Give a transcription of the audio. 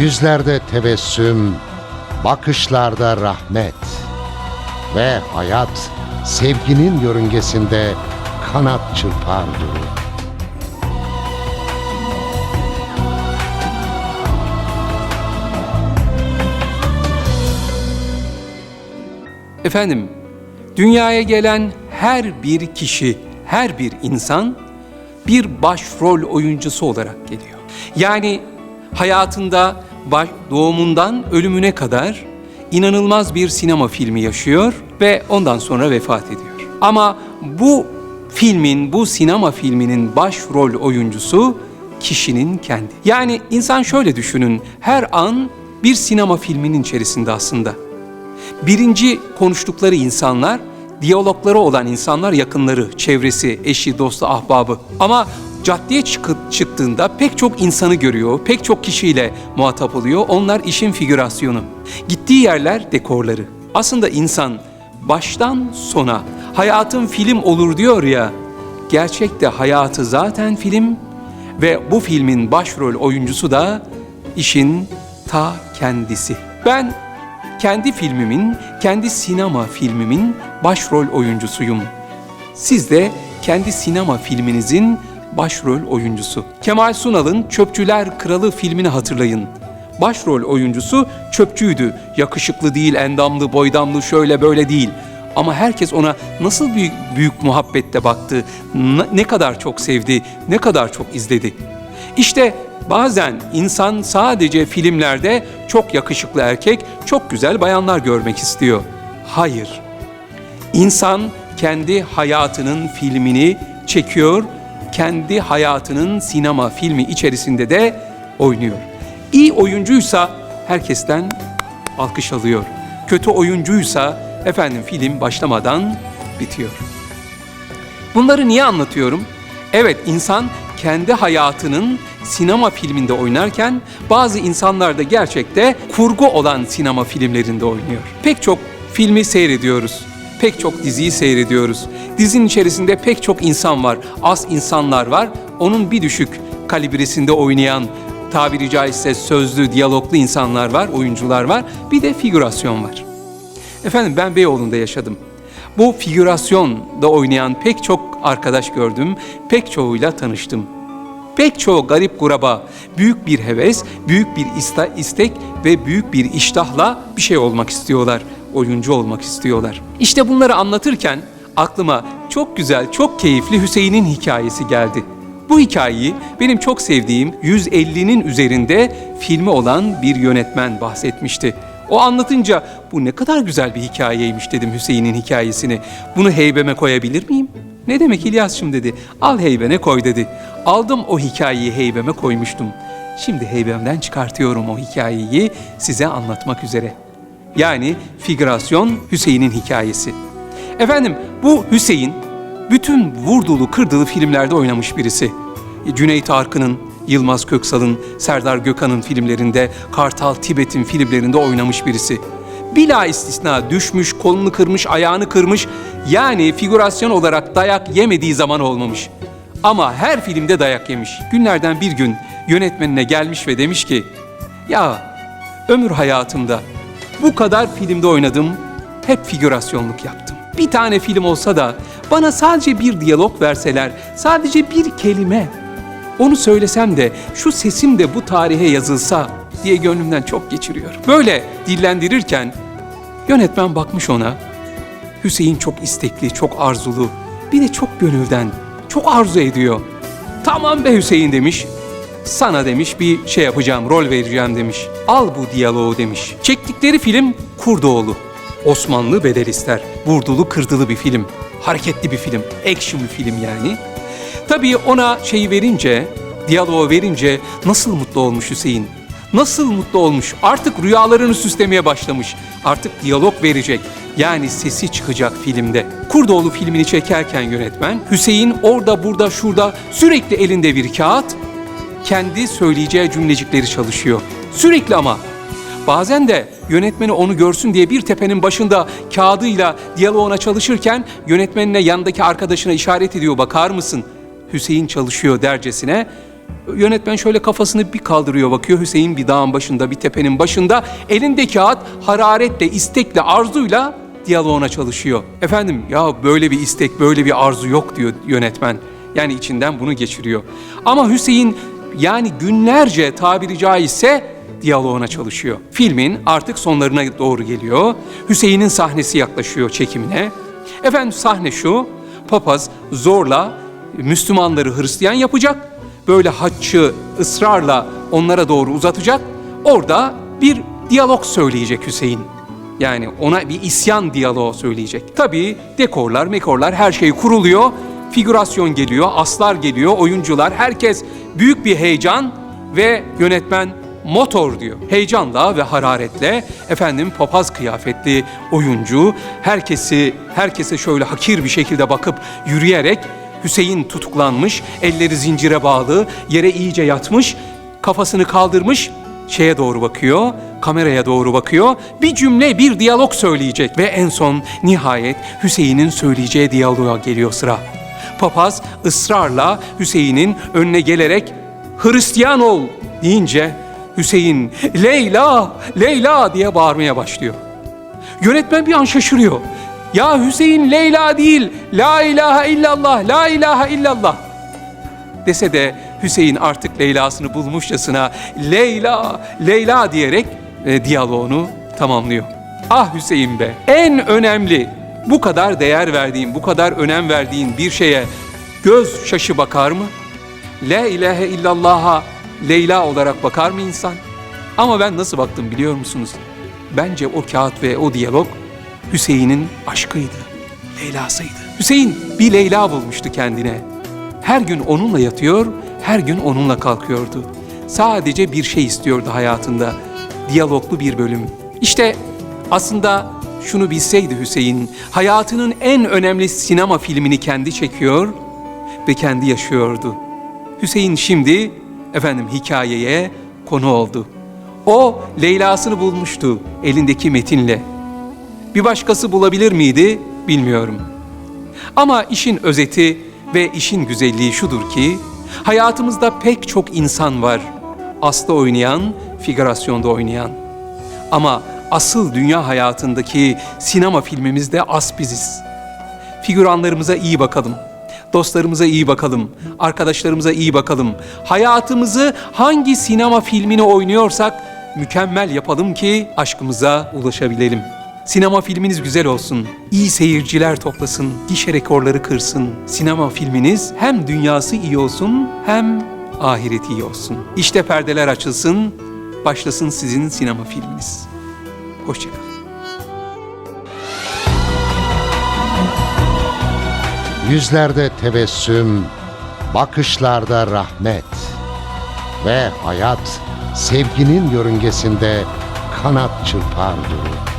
Yüzlerde tebessüm, bakışlarda rahmet ve hayat sevginin yörüngesinde kanat çırpar durur. Efendim, dünyaya gelen her bir kişi, her bir insan bir başrol oyuncusu olarak geliyor. Yani hayatında doğumundan ölümüne kadar inanılmaz bir sinema filmi yaşıyor ve ondan sonra vefat ediyor. Ama bu filmin, bu sinema filminin başrol oyuncusu kişinin kendi. Yani insan şöyle düşünün, her an bir sinema filminin içerisinde aslında. Birinci konuştukları insanlar, diyalogları olan insanlar yakınları, çevresi, eşi, dostu, ahbabı. Ama caddeye çıktığında pek çok insanı görüyor, pek çok kişiyle muhatap oluyor. Onlar işin figürasyonu. Gittiği yerler dekorları. Aslında insan baştan sona hayatın film olur diyor ya, gerçekte hayatı zaten film ve bu filmin başrol oyuncusu da işin ta kendisi. Ben kendi filmimin, kendi sinema filmimin başrol oyuncusuyum. Siz de kendi sinema filminizin başrol oyuncusu. Kemal Sunal'ın Çöpçüler Kralı filmini hatırlayın. Başrol oyuncusu çöpçüydü. Yakışıklı değil, endamlı, boydamlı, şöyle böyle değil. Ama herkes ona nasıl büyük, büyük muhabbette baktı, ne kadar çok sevdi, ne kadar çok izledi. İşte bazen insan sadece filmlerde çok yakışıklı erkek, çok güzel bayanlar görmek istiyor. Hayır. İnsan kendi hayatının filmini çekiyor, kendi hayatının sinema filmi içerisinde de oynuyor. İyi oyuncuysa herkesten alkış alıyor. Kötü oyuncuysa efendim film başlamadan bitiyor. Bunları niye anlatıyorum? Evet insan kendi hayatının sinema filminde oynarken bazı insanlar da gerçekte kurgu olan sinema filmlerinde oynuyor. Pek çok filmi seyrediyoruz. Pek çok diziyi seyrediyoruz. Dizinin içerisinde pek çok insan var. Az insanlar var. Onun bir düşük kalibresinde oynayan tabiri caizse sözlü, diyaloglu insanlar var, oyuncular var. Bir de figürasyon var. Efendim ben Beyoğlu'nda yaşadım. Bu figürasyonda oynayan pek çok arkadaş gördüm, pek çoğuyla tanıştım. Pek çoğu garip kuraba büyük bir heves, büyük bir ista- istek ve büyük bir iştahla bir şey olmak istiyorlar, oyuncu olmak istiyorlar. İşte bunları anlatırken aklıma çok güzel, çok keyifli Hüseyin'in hikayesi geldi. Bu hikayeyi benim çok sevdiğim 150'nin üzerinde filmi olan bir yönetmen bahsetmişti. O anlatınca bu ne kadar güzel bir hikayeymiş dedim Hüseyin'in hikayesini. Bunu heybeme koyabilir miyim? Ne demek İlyas'cığım dedi. Al heybene koy dedi. Aldım o hikayeyi heybeme koymuştum. Şimdi heybemden çıkartıyorum o hikayeyi size anlatmak üzere. Yani figürasyon Hüseyin'in hikayesi. Efendim bu Hüseyin bütün vurdulu kırdılı filmlerde oynamış birisi. Cüneyt Arkın'ın, Yılmaz Köksal'ın, Serdar Gökhan'ın filmlerinde, Kartal Tibet'in filmlerinde oynamış birisi. Bila istisna düşmüş, kolunu kırmış, ayağını kırmış. Yani figürasyon olarak dayak yemediği zaman olmamış. Ama her filmde dayak yemiş. Günlerden bir gün yönetmenine gelmiş ve demiş ki, ya ömür hayatımda bu kadar filmde oynadım, hep figürasyonluk yaptım. Bir tane film olsa da bana sadece bir diyalog verseler, sadece bir kelime, onu söylesem de şu sesim de bu tarihe yazılsa diye gönlümden çok geçiriyor. Böyle dillendirirken yönetmen bakmış ona. Hüseyin çok istekli, çok arzulu, bir de çok gönülden, çok arzu ediyor. Tamam be Hüseyin demiş. Sana demiş bir şey yapacağım, rol vereceğim demiş. Al bu diyaloğu demiş. Çektikleri film Kurdoğlu. Osmanlı bedel ister. Vurdulu kırdılı bir film. Hareketli bir film. Action bir film yani. Tabii ona şeyi verince, diyaloğu verince nasıl mutlu olmuş Hüseyin. Nasıl mutlu olmuş. Artık rüyalarını süslemeye başlamış. Artık diyalog verecek. Yani sesi çıkacak filmde. Kurdoğlu filmini çekerken yönetmen Hüseyin orada burada şurada sürekli elinde bir kağıt kendi söyleyeceği cümlecikleri çalışıyor. Sürekli ama. Bazen de yönetmeni onu görsün diye bir tepenin başında kağıdıyla diyaloğuna çalışırken yönetmenine yandaki arkadaşına işaret ediyor bakar mısın? Hüseyin çalışıyor dercesine Yönetmen şöyle kafasını bir kaldırıyor bakıyor. Hüseyin bir dağın başında, bir tepenin başında. Elinde kağıt hararetle, istekle, arzuyla diyaloğuna çalışıyor. Efendim ya böyle bir istek, böyle bir arzu yok diyor yönetmen. Yani içinden bunu geçiriyor. Ama Hüseyin yani günlerce tabiri caizse diyaloğuna çalışıyor. Filmin artık sonlarına doğru geliyor. Hüseyin'in sahnesi yaklaşıyor çekimine. Efendim sahne şu. Papaz zorla Müslümanları Hristiyan yapacak. Böyle haccı ısrarla onlara doğru uzatacak. Orada bir diyalog söyleyecek Hüseyin. Yani ona bir isyan diyaloğu söyleyecek. Tabii dekorlar, mekorlar her şey kuruluyor. Figürasyon geliyor, aslar geliyor, oyuncular, herkes büyük bir heyecan ve yönetmen motor diyor. Heyecanla ve hararetle efendim papaz kıyafetli oyuncu herkesi herkese şöyle hakir bir şekilde bakıp yürüyerek Hüseyin tutuklanmış, elleri zincire bağlı, yere iyice yatmış, kafasını kaldırmış, şeye doğru bakıyor, kameraya doğru bakıyor. Bir cümle, bir diyalog söyleyecek ve en son nihayet Hüseyin'in söyleyeceği diyaloğa geliyor sıra. Papaz ısrarla Hüseyin'in önüne gelerek Hristiyan ol deyince Hüseyin Leyla, Leyla diye bağırmaya başlıyor. Yönetmen bir an şaşırıyor. Ya Hüseyin Leyla değil, La ilahe illallah, La ilahe illallah. Dese de Hüseyin artık Leyla'sını bulmuşçasına Leyla, Leyla diyerek e, diyaloğunu tamamlıyor. Ah Hüseyin be, en önemli, bu kadar değer verdiğin, bu kadar önem verdiğin bir şeye göz şaşı bakar mı? La ilahe illallah'a Leyla olarak bakar mı insan? Ama ben nasıl baktım biliyor musunuz? Bence o kağıt ve o diyalog Hüseyin'in aşkıydı, Leyla'sıydı. Hüseyin bir Leyla bulmuştu kendine. Her gün onunla yatıyor, her gün onunla kalkıyordu. Sadece bir şey istiyordu hayatında. Diyaloglu bir bölüm. İşte aslında şunu bilseydi Hüseyin, hayatının en önemli sinema filmini kendi çekiyor ve kendi yaşıyordu. Hüseyin şimdi efendim hikayeye konu oldu. O Leyla'sını bulmuştu elindeki metinle. Bir başkası bulabilir miydi bilmiyorum. Ama işin özeti ve işin güzelliği şudur ki hayatımızda pek çok insan var. Aslı oynayan, figürasyonda oynayan. Ama asıl dünya hayatındaki sinema filmimizde as biziz. Figüranlarımıza iyi bakalım. Dostlarımıza iyi bakalım. Arkadaşlarımıza iyi bakalım. Hayatımızı hangi sinema filmini oynuyorsak mükemmel yapalım ki aşkımıza ulaşabilelim. Sinema filminiz güzel olsun. iyi seyirciler toplasın. Gişe rekorları kırsın. Sinema filminiz hem dünyası iyi olsun hem ahireti iyi olsun. İşte perdeler açılsın. Başlasın sizin sinema filminiz. Hoşçakalın. Yüzlerde tebessüm, bakışlarda rahmet ve hayat sevginin yörüngesinde kanat çırpar durur.